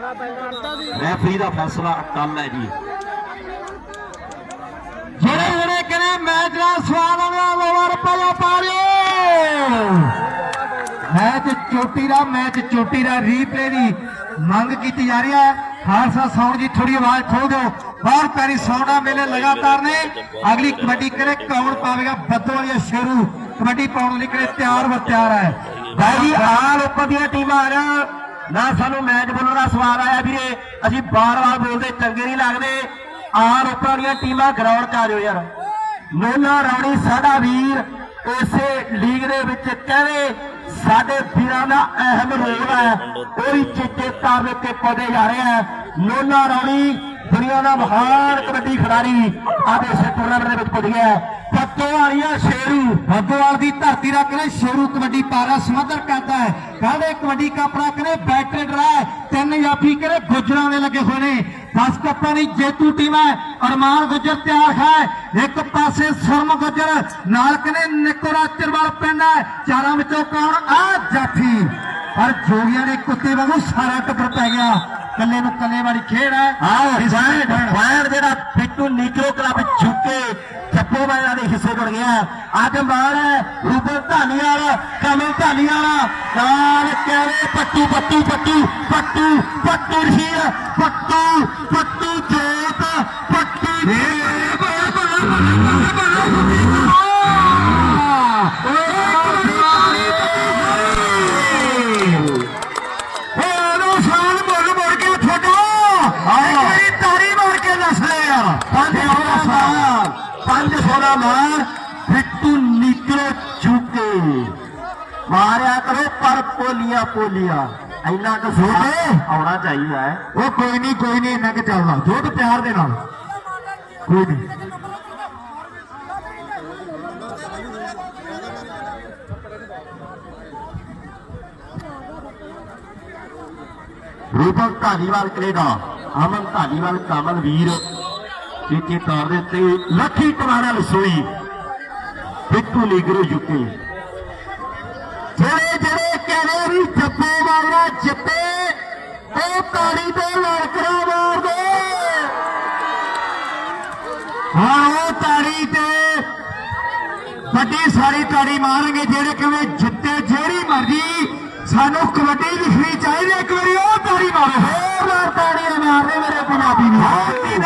Referee ਦਾ ਫੈਸਲਾ ਅਟਲ ਹੈ ਜੀ। ਜਿਹੜੇ ਜਿਹੜੇ ਕਹਿੰਦੇ ਮੈਚ ਦਾ ਸਵਾਦ ਆਉਂਦਾ ਲੋਵਰ ਪਹਿਲਾਂ ਪਾ ਲਿਓ ਮੈਚ ਚੋਟੀ ਦਾ, ਮੈਚ ਚੋਟੀ ਦਾ ਰੀਪਲੇ ਦੀ ਮੰਗ ਕੀਤੀ ਜਾ ਰਹੀ ਹੈ। ਖਾਲਸਾ ਸਾਊਂਡ ਜੀ ਥੋੜੀ ਆਵਾਜ਼ ਖੋਲ ਦਿਓ। ਬਹੁਤ ਪੈਰੀ ਸਾਊਂਡਾਂ ਮੇਲੇ ਲਗਾਤਾਰ ਨੇ। ਅਗਲੀ ਕਬੱਡੀ ਕਰੇ ਕੌਣ ਪਾਵੇਗਾ? ਬੱਦੋ ਵਾਲੀ ਸ਼ੇਰੂ। ਕਬੱਡੀ ਪਾਉਣ ਲਈ ਕਿਹੜੇ ਤਿਆਰ ਵ ਤਿਆਰ ਹੈ? ਭਾਈ ਜੀ, ਆਲ ਉੱਪਰ ਦੀਆਂ ਟੀਮਾਂ ਆ ਜਾਣ ਨਾ ਸਾਨੂੰ ਮੈਚ ਬੋਲਣ ਦਾ ਸਵਾਲ ਆਇਆ ਵੀਰੇ। ਅਸੀਂ ਬਾਰ-ਬਾਰ ਬੋਲਦੇ, ਚੰਗੇ ਨਹੀਂ ਲੱਗਦੇ। ਆਲ ਉੱਪਰ ਦੀਆਂ ਟੀਮਾਂ ਗਰਾਊਂਡ 'ਚ ਆ ਜਾਓ ਯਾਰ। ਮੋਨਾ ਰਾਣੀ, ਸਾਡਾ ਵੀਰ ਉਸੇ ਲੀਗ ਦੇ ਵਿੱਚ ਕਹਿੰਦੇ, ਸਾਡੇ ਵੀਰਾਂ ਦਾ ਅਹਿਮ ਰੋਲ ਹੈ। ਉਹ ਵੀ ਚੇਤੇ ਤਾਰੇ ਤੇ ਪੌਦੇ ਜਾ ਰਹੇ ਹੈ। ਮੋਨਾ ਰਾਣੀ ਦੁਨੀਆ ਦਾ ਮਹਾਨ ਕਬੱਡੀ ਖਿਡਾਰੀ ਅੱਜ ਇਸ ਟੂਰਨਾਮੈਂਟ ਦੇ ਵਿੱਚ ਪੁੱਜ ਗਿਆ ਹੈ ਵਾਲੀਆ ਸ਼ੇਰੂ ਬੱਦੋਵਾਲ ਦੀ ਧਰਤੀ ਦਾ ਕਹਿੰਦੇ ਸ਼ੇਰੂ ਕਬੱਡੀ ਪਾਰਾ ਸਮੱਧਰ ਕਰਦਾ ਹੈ। ਕਹਿੰਦੇ ਕਬੱਡੀ ਕਾਪੜਾ ਕਹਿੰਦੇ ਬੈਟਰ ਡਰਾ ਤਿੰਨ ਜਾਫੀ ਕਹਿੰਦੇ ਗੁਜਰਾਂ ਦੇ ਲੱਗੇ ਹੋਏ ਨੇ। 10 ਕੱਪਾਂ ਦੀ ਜੇਤੂ ਟੀਮ ਹੈ, ਅਰਮਾਨ ਗੁੱਜਰ ਤਿਆਰ ਹੈ। ਇੱਕ ਪਾਸੇ ਸੁਰਮ ਗੁੱਜਰ, ਨਾਲ ਕਹਿੰਦੇ ਨਿਕੋਰਾ ਚਰਵਾਲ ਪਿੰਡ ਹੈ। ਚਾਰਾਂ ਵਿੱਚੋਂ ਕੌਣ? ਆ ਜਾਫੀ। ਪਰ ਜੋਗੀਆਂ ਦੇ ਕੁੱਤੇ ਵਾਂਗੂ ਸਾਰਾ ਟੱਬਰ ਪੈ ਗਿਆ। ਕੱਲੇ ਨੂੰ ਕੱਲੇ ਵਾਲੀ ਖੇਡ ਹੈ। ਆਓ ਇਸ ਫਾਇਰ ਜਿਹੜਾ ਬਿੱਟੂ ਨੀਕਰੋ ਕਲੱਬ ਝੁੱਕੇ ਚੱਪੋ ਵਾਲਿਆਂ ਦੇ ਹਿੱਸੇ ਜੁੜ ਗਿਆ। ਅੱਜ ਮਾਰ ਹੈ ਰੂਬਨ ਧਾਲੀਵਾਲ ਕਮਲ ਧਾਲੀਵਾਲ ਨਾਲ ਕਹਿੰਦੇ ਪੱਟੂ ਪੱਟੂ ਪੱਟੂ ਪੱਟੂ ਪੱਟੂ ਰਸ਼ੀਦ ਪੱਟੂ ਪੱਟੂ ਜੋਤ ਪੱਟੂ ਸੋਨਾ ਮਾਰ ਬਿੱਟੂ ਨੀਕਰੋ ਝੁੱਕੇ। ਮਾਰਿਆ ਕਰੋ ਪਰ ਪੋਲੀਆਂ ਪੋਲੀਆਂ। ਇੰਨਾ ਕੁ ਸੋਚੇ ਆਉਣਾ ਚਾਹੀਦਾ ਹੈ। ਉਹ ਕੋਈ ਨਹੀਂ ਕੋਈ ਨਹੀਂ ਇੰਨਾ ਕਿ ਚੱਲਦਾ। ਜੋਤ ਪਿਆਰ ਦੇ ਨਾਲ। ਕੋਈ ਨਹੀਂ। ਰੂਪਕ ਧਾਲੀਵਾਲ ਕੈਨੇਡਾ ਅਮਨ ਧਾਲੀਵਾਲ ਕਮਲ ਵੀਰ ਚੇਚੇ ਤੌਰ ਦੇ ਉੱਤੇ ਲੱਖੀ ਟਵਾਣਾ ਲਸੋਈ ਬਿੱਟੂ ਲੀਗਰੂ ਯੂਕੇ ਜਿਹੜੇ ਜਿਹੜੇ ਕਹਿੰਦੇ ਵੀ ਜੱਪੇ ਵਾਲਾ ਜਿੱਤੇ, ਉਹ ਤਾੜੀ ਤੇ ਲੜਕਰਾ ਮਾਰਦੇ। ਹਾਂ ਉਹ ਤਾੜੀ ਤੇ ਵੱਡੀ ਸਾਰੀ ਤਾੜੀ ਮਾਰਾਂਗੇ ਜਿਹੜੇ ਕਿਵੇਂ ਜਿੱਤੇ ਜਿਹੜੀ ਮਰਜ਼ੀ, ਸਾਨੂੰ ਕਬੱਡੀ ਲਿਖਣੀ ਚਾਹੀਦੀ ਇੱਕ ਵਾਰੀ ਉਹ ਤਾੜੀ ਮਾਰੋ। ਹੋਰ ਮਾਰ ਤਾੜੀਆਂ ਮਾਰਦੇ ਮੇਰੇ ਪੰਜਾਬੀ ਨੂੰ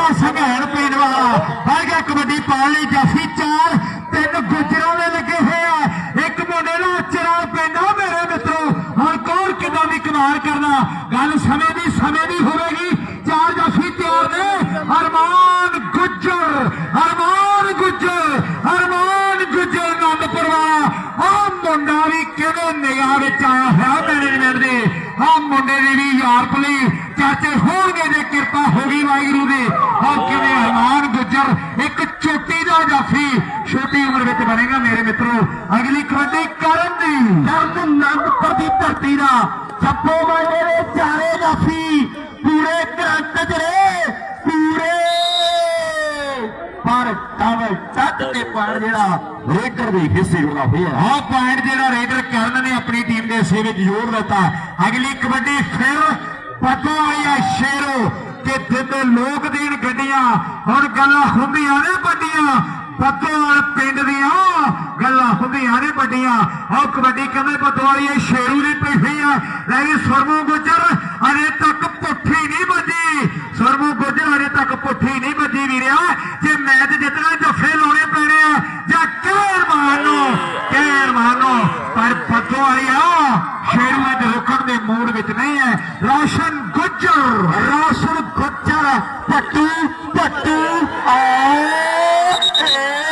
ਹਾਕੀ ਦਾ ਸੰਘੈਣ ਪਿੰਡ ਵਾਲਾ। ਬਣ ਗਿਆ ਕਬੱਡੀ ਪਾਉਣ ਲਈ ਜਾਫੀ ਚਾਰ, ਤਿੰਨ ਗੁਜਰਾਂ ਦੇ ਲੱਗੇ ਹੋਏ ਆ। ਇੱਕ ਮੁੰਡੇ ਦਾ ਚਰਾ ਪੈਂਦਾ, ਮੇਰੇ ਮਿੱਤਰੋ। ਹੁਣ ਕੌਣ ਕਿਦਾਂ ਦੀ ਕਮਾਲ ਕਰਨਾ? ਗੱਲ ਸਮੇਂ ਦੀ ਸਮੇਂ ਦੀ ਹੋਵੇਗੀ। ਚਾਰ ਜਾਫੀ ਤਿਆਰ ਨੇ। ਅਰਮਾਨ ਗੁੱਜਰ ਅਰਮਾਨ ਗੁੱਜਰ ਅਰਮਾਨ ਗੁੱਜਰ ਆਨੰਦਪੁਰ ਵਾਲਾ। ਆ ਮੁੰਡਾ ਵੀ ਕਿਹਦੇ ਨਿਗਾਹ ਵਿੱਚ ਆਇਆ ਹੋਇਆ ਮੈਨੇਜਮੈਂਟ ਦੇ? ਆ ਮੁੰਡੇ ਦੀ ਵੀ ਯਾਰ ਭਲੀ। ਚਾਚੇ, ਹੋਰ ਵਾਹਿਗੁਰੂ ਦੀ। ਆ ਕਿਵੇਂ ਅਰਮਾਨ ਗੁੱਜਰ, ਇੱਕ ਚੋਟੀ ਦਾ ਜਾਫੀ। ਛੋਟੀ ਉਮਰ ਵਿੱਚ ਬਣੇਗਾ ਮੇਰੇ ਮਿੱਤਰੋ। ਅਗਲੀ ਕਬੱਡੀ ਕਰਨ ਦੀ। ਦਰਦ ਨੰਦਪੁਰ ਦੀ ਧਰਤੀ ਦਾ। ਜੱਪੋ ਵਾਲੇ ਦੇ ਚਾਰੇ ਜਾਫੀ। ਪੂਰੇ ਕਰੰਟ ਚ ਪੂਰੇ। ਪਰ ਟਾਵਲ ਟੱਟ ਤੇ ਪਾਣ ਜਿਹੜਾ ਰੇਡਰ ਦੇ ਹਿੱਸੇ ਹੋਣਾ ਹੋਇਆ। ਆਹ ਪੁਆਇੰਟ ਜਿਹੜਾ ਰੇਡਰ ਕਰਨ ਨੇ ਆਪਣੀ ਟੀਮ ਦੇ ਹਿੱਸੇ ਵਿੱਚ ਜੋੜ ਦਿੱਤਾ। ਅਗਲੀ ਕਬੱਡੀ ਫਿਰ ਪਤੋ ਪੱਤੋ ਆ ਸ਼ੇਰੋ। ਕਿ ਜਿੱਦੇ ਲੋਕ ਦੇਣ ਗੱਡੀਆਂ, ਹੁਣ ਗੱਲਾਂ ਹੁੰਦੀਆਂ ਨੇ ਵੱਡੀਆਂ। ਪੱਤੋਵਾਲ ਪਿੰਡ ਦੀਆਂ ਗੱਲਾਂ ਹੁੰਦੀਆਂ ਨੇ ਵੱਡੀਆਂ। ਆਹ ਕਬੱਡੀ ਕਹਿੰਦੇ ਪੱਤੋਵਾਲੀ ਇਹ ਸ਼ੇਰੂ ਦੀ ਪਈ ਆ। ਲੈ ਸਰਮੂ ਗੁੱਜਰ ਅਜੇ ਤੱਕ ਪੁੱਠੀ ਨਹੀਂ ਵੱਜੀ ਸਰਮੂ ਗੁੱਜਰ ਅਜੇ ਤੱਕ ਪੁੱਠੀ ਨਹੀਂ ਵੱਜੀ ਵੀਰਿਆ ਜੇ ਮੈਚ ਜਿੱਤਣਾ ਜੱਫੇ ਲਾਉਣੇ ਪੈਣੇ ਆ ਜਾਂ ਕਹਿਰ ਮਾਰਨੋ ਕਹਿਰ ਮਾਰਨੋ ਪਰ ਪੱਤੋ ਵਾਲਿਆ ਸ਼ੇਰੂ ਅੱਜ ਰੁਕਣ ਦੇ ਮੂਡ ਵਿੱਚ ਨਹੀਂ ਹੈ ਰੋਸ਼ਨ ਗੁੱਜਰ ਰਾਸ਼ਨ ਗੁੱਜਰ ਪੱਟੂ ਪੱਟੂ ਆਏ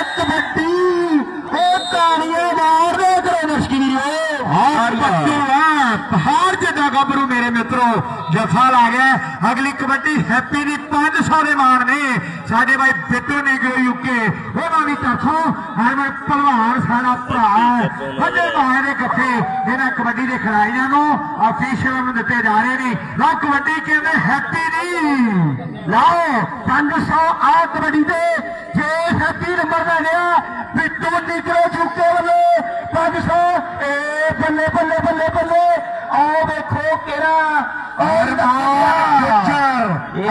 ਇੱਕ ਵੱਡੀ ਉਹ ਤਾੜੀਆਂ ਮਾਰਦੇ ਕਰੋ ਨਸ਼ਕੀ ਵੀਰੋ ਹਾਂ ਪੱਤੋ ਆ ਪਹਾੜ ਜਿੱਡਾ ਗੱਭਰੂ ਮੇਰੇ ਮਿੱਤਰੋ ਜਫਾ ਲਾ ਗਿਆ, ਅਗਲੀ ਕਬੱਡੀ ਹੈਪੀ ਦੀ 500 ਦੇ ਮਾਣ ਨੇ। ਸਾਡੇ ਭਾਈ ਬਿੱਟੂ ਨਿਗਰੋ ਯੂਕੇ ਉਹਨਾਂ ਦੀ ਤਰਫੋਂ ਹਰਮਨ ਪਹਿਲਵਾਨ ਸਾਡਾ ਭਰਾ ਹੈ ਬਾਹਰ ਦੇ ਗੱਫੇ ਇਹਨਾਂ ਕਬੱਡੀ ਦੇ ਖਿਡਾਰੀਆਂ ਨੂੰ ਅਫੀਸ਼ੀਅਲ ਨੂੰ ਦਿੱਤੇ ਜਾ ਰਹੇ ਨੇ। ਲਓ, ਕਬੱਡੀ ਕਹਿੰਦੇ ਹੈਪੀ ਦੀ। ਲਾਓ 500 ਆ ਕਬੱਡੀ ਦੇ ਜੇ ਹੈਪੀ ਨੰਬਰ ਦਾ ਗਿਆ, ਬਿੱਟੂ ਨਿਕਲੋ ਚੁੱਕੇ ਵੱਲੋਂ। 500 ਏ ਬੱਲੇ ਬੱਲੇ ਬੱਲੇ ਬੱਲੇ।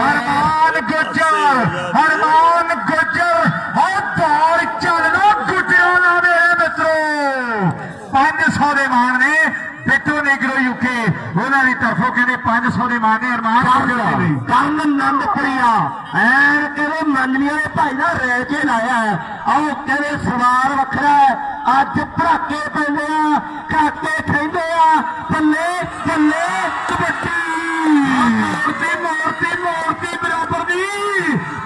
ਅਰਮਾਨ ਗੁੱਜਰ ਅਰਮਾਨ ਗੁੱਜਰ। 500 ਦੇ ਮਾਣ ਨੇ ਹਰਮਾਨ ਗੁੱਜਰ ਦੇ ਲਈ ਕੰਨ ਨੰਦ ਪ੍ਰਿਆ ਐਨ ਕਹਿੰਦੇ ਮੰਨਵੀਆਂ ਦੇ ਭਾਈ ਦਾ ਰੇਲ ਕੇ ਲਾਇਆ। ਆਓ ਕਹਿੰਦੇ ਸਵਾਰ ਵੱਖਰਾ। ਅੱਜ ਭਰਾਕੇ ਪੈਂਦੇ ਆ ਕਾਕੇ ਖੈਂਦੇ ਆ। ਬੱਲੇ ਬੱਲੇ ਕਬੱਡੀ। ਮੂਰਤੀ ਮੂਰਤੀ ਮੂਰਤੀ ਬਰਾਬਰ ਦੀ।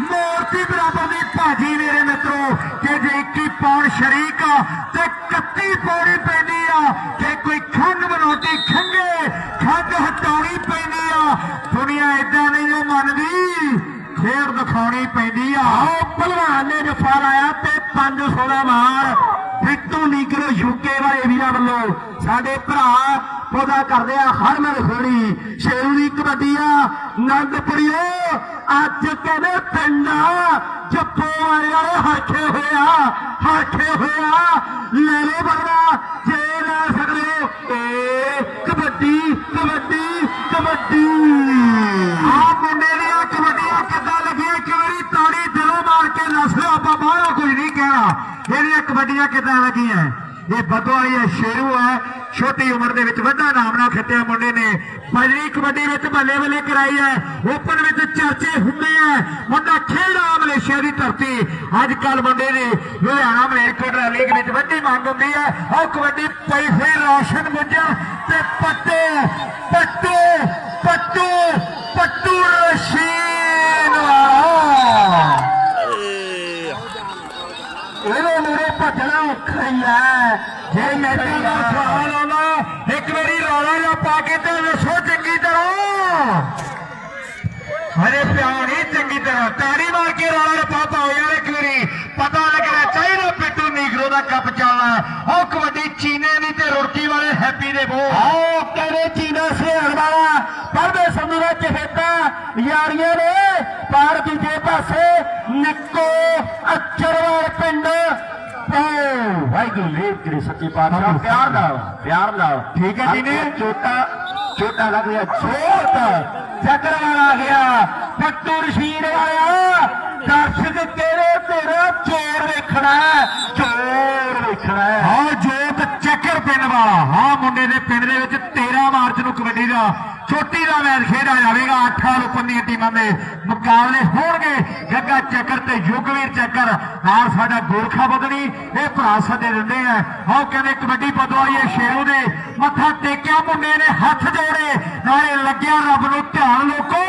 ਮੂਰਤੀ ਬਰਾਬਰ ਦੀ। ਭਾਜੀ ਮੇਰੇ ਮਿੱਤਰੋ ਕਿ ਜੇ 21 ਪੌਣ ਸ਼ਰੀਕ ਤੇ 31 ਪੌੜੀ ਪੈਂਦੀ ਆ ਕਿ ਕੋਈ ਖੰਗ ਬਣਾਉਟੀ ਖੰਗੇ ਖੰਗ ਹਟਾਉਣੀ ਪੈਂਦੀ ਆ ਦੁਨੀਆ ਇਦਾਂ ਨਹੀਂ ਜੋ ਮੰਨਦੀ ਦਿਖਾਉਣੀ ਪੈਂਦੀ ਆ। ਆਓ ਭਲਵਾਨ ਨੇ ਜਫਾ ਲਾਇਆ ਤੇ 500 ਦਾ ਮਾਰ ਬਿੱਟੂ ਨੀਗਰੋ ਯੂਕੇ ਵਾਲੇ ਵੀਰਾਂ ਵੱਲੋਂ। ਸਾਡੇ ਭਰਾ ਪੌਦਾ ਕਰਦੇ ਆ ਹਰ ਹਰਮਨ ਖੋੜੀ ਸ਼ੇਰੂ ਦੀ ਕਬੱਡੀ ਆ, ਨੰਦਪੁਰੀਓ, ਅੱਜ ਕਹਿੰਦੇ ਪਿੰਡਾਂ ਜੱਪੋ ਵਾਲੇ ਵਾਲੇ ਹਾਕੇ ਹੋਇਆ ਹਾਕੇ ਹੋਇਆ ਲੈ ਲੋ ਬੰਦਾ ਜੇ ਲੈ ਸਕਦੇ ਹੋ। ਏ ਕਬੱਡੀ ਕਬੱਡੀ ਆ ਮੁੰਡੇ ਦੀਆਂ ਕਬੱਡੀਆਂ ਕਿੱਦਾਂ ਲੱਗੀਆਂ ਇੱਕ ਵਾਰੀ ਤਾੜੀ ਦਿਲੋਂ ਮਾਰ ਕੇ ਨੱਸ ਲਿਓ ਆਪਾਂ ਬਾਹਰੋਂ ਕੁਝ ਨਹੀਂ ਕਹਿਣਾ ਇਹਦੀਆਂ ਕਬੱਡੀਆਂ ਕਿੱਦਾਂ ਲੱਗੀਆਂ ਇਹ ਬਦਵਾਈ ਹੈ ਸ਼ੇਰੂ ਹੈ ਛੋਟੀ ਉਮਰ ਦੇ ਵਿੱਚ ਵੱਡਾ ਨਾਮ ਨਾਲ ਖੱਟਿਆ ਮੁੰਡੇ ਨੇ। ਪੰਜਵੀਂ ਕਬੱਡੀ ਵਿੱਚ ਬੱਲੇ ਬੱਲੇ ਕਰਾਈ ਹੈ ਓਪਨ ਵਿੱਚ ਚਰਚੇ ਹੁੰਦੇ ਆ। ਮੁੰਡਾ ਖੇਡਾ ਮਲੇਸ਼ੀਆ ਦੀ ਧਰਤੀ। ਅੱਜ ਕੱਲ ਮੁੰਡੇ ਦੀ ਲੁਧਿਆਣਾ ਮਲੇਰਕੋਟਲਾ ਲੀਗ ਵਿੱਚ ਵੱਡੀ ਮੰਗ ਹੁੰਦੀ ਹੈ ਉਹ ਕਬੱਡੀ ਪਈ ਫੇਰ ਰਾਸ਼ਨ ਗੁੱਜਰ ਤੇ ਪੱਟੂ ਪੱਟੂ ਪੱਟੂ ਪੱਟੂ ਰਸ਼ੀਨ ਵਾਲਾ ਇਹਦੇ ਮੇਰੇ ਭੱਜਣਾ ਜੇ ਮੈਦਾਨ ਦਾ ਸਵਾਲ ਆਉਂਦਾ ਇੱਕ ਵਾਰੀ ਰੌਲਾ ਨਾ ਪਾ ਕੇ ਤੇ ਦੱਸੋ ਚੰਗੀ ਤਰ੍ਹਾਂ। ਹਰੇ ਪਿਆਰ ਚੰਗੀ ਤਰ੍ਹਾਂ। ਤਾੜੀ ਮਾਰ ਕੇ ਰੌਲਾ ਰਪਾ ਪਾਓ ਯਾਰ ਇੱਕ ਵਾਰੀ। ਪਤਾ ਲੱਗਣਾ ਚਾਹੀਦਾ ਪਿੱਟੂ ਨੀਗਰੋ ਦਾ ਕੱਪ ਚੱਲਣਾ ਉਹ ਕਬੱਡੀ ਚੀਨੇ ਦੀ ਤੇ ਰੋਟੀ ਵਾਲੇ ਹੈਪੀ ਦੇ ਬੋ ਆਓ ਕਹਿੰਦੇ ਚੀਨਾ ਸਿਆਣ ਵਾਲਾ। ਪਰਦੇ ਸੰਧੂ ਦਾ ਚਹੇਤਾ। ਯਾਰੀਆਂ ਨੇ ਪਾਰ ਦੂਜੇ ਪਾਸੇ ਨਿੱਕੋ ਅਚਰਵਾਲ ਪਿੰਡ ਓ ਵਾਹਿਗੁਰੂ ਜੀ ਤੇਰੇ ਸੱਚੇ ਪਾਤਸ਼ਾਹ। ਪਿਆਰ ਨਾਲ ਪਿਆਰ ਨਾਲ। ਠੀਕ ਹੈ ਜੀ ਨੇ? ਛੋਟਾ ਛੋਟਾ ਲੱਗ ਰਿਹਾ ਛੋਟ ਚੱਕਰ ਵਾਲਾ ਆ ਗਿਆ। ਪੱਟੂ ਰਸ਼ੀਦ ਵਾਲਿਆ ਦਰਸ਼ਕ ਕਿਹੜੇ ਤੇਰਾ ਚੋਰ ਵੇਖਣਾ ਹੈ, ਚੋਰ ਵੇਖਣਾ ਹੈ। ਹਾਂ ਜੋਤ ਚੱਕਰ ਪਿੰਡ ਵਾਲਾ। ਹਾਂ ਮੁੰਡੇ ਦੇ ਪਿੰਡ ਦੇ ਵਿੱਚ 13 ਮਾਰਚ ਨੂੰ ਕਬੱਡੀ ਦਾ ਛੋਟੀ ਦਾ ਮੈਚ ਖੇਡਿਆ ਜਾਵੇਗਾ। 8 ਸਾਲ ਉੱਪਰ ਦੀਆਂ ਟੀਮਾਂ ਦੇ ਮੁਕਾਬਲੇ ਹੋਣਗੇ। ਗੱਗਾ ਚੱਕਰ ਤੇ ਯੁਗਵੀਰ ਚੱਕਰ। ਨਾਲ ਸਾਡਾ ਗੋਰਖਾ ਬਦਨੀ ਇਹ ਭਰਾ ਸੱਦੇ ਦਿੰਦੇ ਆ। ਹਾਂ ਕਹਿੰਦੇ ਕਬੱਡੀ ਪਦਵਾਈਏ ਸ਼ੇਰੂ ਦੇ ਮੱਥਾ ਟੇਕਿਆ ਮੁੰਡੇ ਨੇ ਹੱਥ ਜੋੜੇ। ਨਾਲੇ ਲੱਗਿਆ ਰੱਬ ਨੂੰ ਧਿਆਨ ਲੋਕੋ।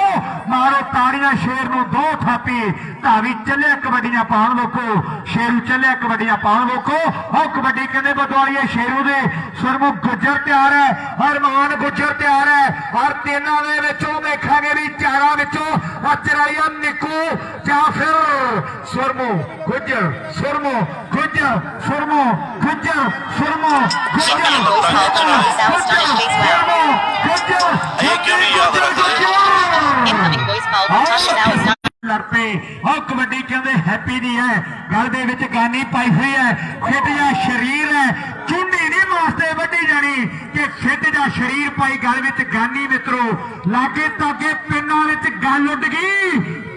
ਮਾਰੋ ਤਾੜੀਆਂ ਸ਼ੇਰ ਨੂੰ ਦੋ ਥਾਪੀ ਧਾਵੀ ਚੱਲਿਆ ਕਬੱਡੀਆਂ ਪਾਉਣ ਲੋਕੋ ਸ਼ੇਰੂ ਚੱਲਿਆ ਕਬੱਡੀਆਂ ਪਾਉਣ ਲੋਕੋ। ਉਹ ਕਬੱਡੀ ਕਹਿੰਦੇ ਬਦਵਾਲੀਏ ਸ਼ੇਰੂ ਦੇ। ਸੁਰਮੁਖ ਗੁੱਜਰ ਤਿਆਰ ਹੈ। ਹਰਮਾਨ ਗੁੱਜਰ ਤਿਆਰ ਹੈ। ਔਰ ਤਿੰਨਾਂ ਦੇ ਵਿੱਚੋਂ ਦੇਖਾਂਗੇ ਵੀ ਚਾਰਾਂ ਵਿੱਚੋਂ ਅਚਰਾਲੀਆ ਨਿੱਕੂ ਜਾਂ ਫਿਰ ਸੁਰਮੁ Gujjar ਸੁਰਮੁ Gujjar ਸੁਰਮੁ Gujjar ਸੁਰਮੁ Gujjar Incoming voice call from Tasha now is not. ਲੜ ਪਏ ਉਹ ਕਬੱਡੀ ਕਹਿੰਦੇ ਹੈਪੀ ਦੀ ਹੈ। ਗਲ ਦੇ ਵਿੱਚ ਗਾਨੀ ਪਾਈ ਹੋਈ ਹੈ। ਫਿੱਟ ਜਾਂ ਸਰੀਰ ਹੈ। ਚੁੰਨੀ ਨਹੀਂ ਵਾਸਤੇ ਵੱਢੀ ਜਾਣੀ ਕਿ ਫਿੱਟ ਜਾਂ ਸਰੀਰ ਪਾਈ ਗਲ ਵਿੱਚ ਗਾਨੀ ਮਿੱਤਰੋ। ਲਾਗੇ ਤਾਗੇ ਪਿੰਡਾਂ ਵਿੱਚ ਗੱਲ ਉੱਡ ਗਈ।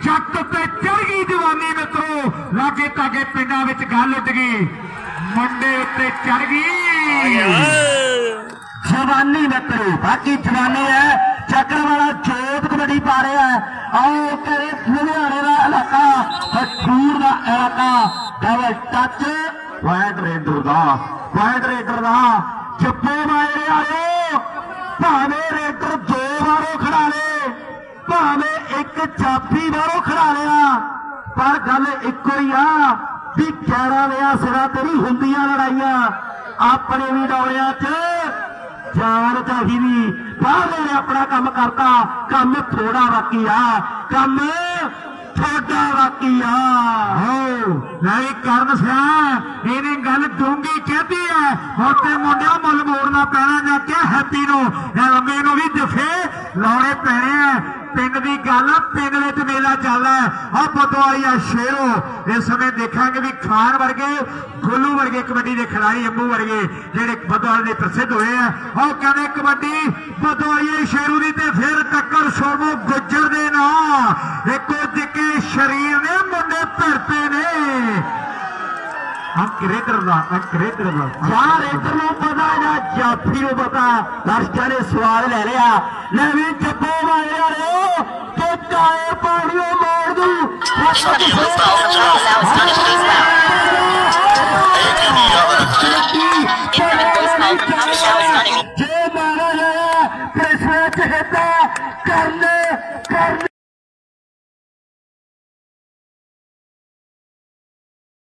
ਜੱਟ ਉੱਤੇ ਚੜ ਗਈ ਜਵਾਨੀ ਮਿੱਤਰੋ। ਲਾਗੇ ਤਾਗੇ ਪਿੰਡਾਂ ਵਿੱਚ ਗੱਲ ਉੱਡ ਗਈ। ਮੁੰਡੇ ਉੱਤੇ ਚੜ ਗਈ। ਜਵਾਨੀ ਮਿੱਤਰੋ, ਬਾਕੀ ਜਵਾਨੀ ਹੈ। ਚੱਕਰ ਵਾਲਾ ਜੋਤ ਕਬੱਡੀ ਪਾ ਰਿਹਾ ਹੈ। ਆਓ ਕਰੇ ਲੁਧਿਆਣੇ ਦਾ ਇਲਾਕਾ ਹਠੂਰ ਦਾ ਇਲਾਕਾ ਡਬਲ ਟੱਚ ਪੁਆਇੰਟ ਰੇਡਰ ਦਾ ਪੁਆਇੰਟ ਰੇਡਰ ਦਾ ਜੱਪੋ ਮਾਰੇ ਆਇਓ ਭਾਵੇਂ ਰੇਡਰ ਦੋ ਵਾਰੋਂ ਖੜਾ ਲੇ, ਭਾਵੇਂ ਇੱਕ ਚਾਪੀ ਬਾਹਰੋਂ ਖੜਾ ਲਿਆ, ਪਰ ਗੱਲ ਇੱਕੋ ਹੀ ਆ ਵੀ 11 ਵਿਆ ਸਿਰਾਂ ਤੇਰੀ ਹੁੰਦੀਆਂ ਲੜਾਈਆਂ। ਆਪਣੇ ਵੀ ਡੌਲਿਆਂ 'ਚ ਜਾਨ ਚਾਹੀਦੀ। ਬਾਹਰਲੇ ਨੇ ਆਪਣਾ ਕੰਮ ਕਰਤਾ, ਕੰਮ ਥੋੜਾ ਬਾਕੀ ਆ। ਕੰਮ ਥੋੜਾ ਬਾਕੀ ਆ। ਹੋ, ਨਹੀਂ ਕਰਨ ਸਿਆ, ਇਹਨੇ ਗੱਲ ਡੂੰਗੀ ਕਹਤੀ ਹੈ ਹੁਣ ਤੇ ਮੁੰਡਿਆਂ ਮੁੱਲ ਮੋੜਨਾ ਪੈਣਾ ਜਾਂ ਕਿ ਹੈਪੀ ਨੂੰ, ਜਾਂ ਲੰਮੇ ਨੂੰ ਵੀ ਜਫੇ ਲਾਉਣੇ ਪੈਣੇ ਆ। ਪਿੰਡ ਦੀ ਗੱਲ ਆ ਪਿੰਡ ਵਿੱਚ ਮੇਲਾ ਚੱਲਦਾ ਆ ਪਤਵਾਈ ਆ ਸ਼ੇਰੋ। ਇਸ ਸਮੇਂ ਦੇਖਾਂਗੇ ਵੀ ਖਾਨ ਵਰਗੇ ਗੋਲੂ ਵਰਗੇ ਕਬੱਡੀ ਦੇ ਖਿਡਾਰੀ, ਅੰਬੂ ਵਰਗੇ ਜਿਹੜੇ ਬਦਵਾਲ ਦੇ ਪ੍ਰਸਿੱਧ ਹੋਏ ਆ। ਉਹ ਕਹਿੰਦੇ ਕਬੱਡੀ ਬਦਵਾਈਏ ਸ਼ੇਰੂ ਦੀ ਤੇ ਫਿਰ ਟੱਕਰ ਸ਼ੋਰਮੋ ਗੁੱਜਰ ਦੇ ਨਾਂ ਇੱਕੋ ਜਿੱਕੇ ਨੇ ਦਾ ਕ੍ਰਿਕਟਰ ਦਾ? ਯਾਰ ਇੱਧਰ ਨੂੰ ਪਤਾ ਜਾਂ ਜਾਫੀ ਨੂੰ ਪਤਾ। ਦਰਸ਼ਕਾਂ ਨੇ ਸਵਾਲ ਲੈ ਲਿਆ। ਲੈ ਵੀ ਜੱਪੋ ਮਾਰਿਆ ਰੇ ਤੇ ਕਾਏ ਪਾਣੀਓ ਮਾਰ ਦੂ।